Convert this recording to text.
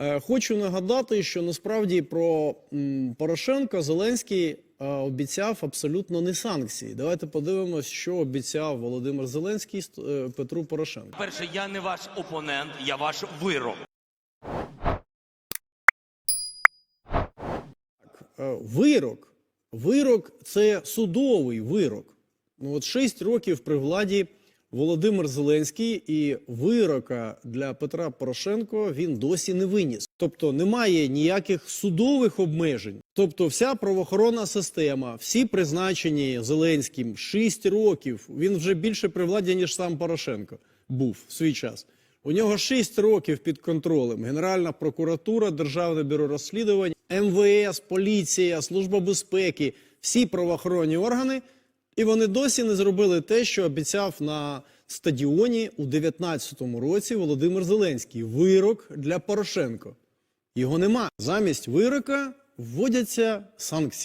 Е, Хочу нагадати, що насправді про Порошенка Зеленський е, обіцяв абсолютно не санкції. Давайте подивимось, що обіцяв Володимир Зеленський е, Петру Порошенку. Перше, я не ваш опонент, я ваш вирок. Вирок. Вирок це судовий вирок. Ну от 6 років при владі Володимир Зеленський і вирока для Петра Порошенко він досі не виніс. Тобто немає ніяких судових обмежень. Тобто, вся правоохоронна система, всі призначені Зеленським 6 років. Він вже більше при владі, ніж сам Порошенко був в свій час. У нього 6 років під контролем. Генеральна прокуратура, Державне бюро розслідувань, МВС, поліція, Служба безпеки, всі правоохоронні органи. І вони досі не зробили те, що обіцяв на стадіоні у 19-му році Володимир Зеленський. Вирок для Порошенко. Його нема. Замість вирока вводяться санкції.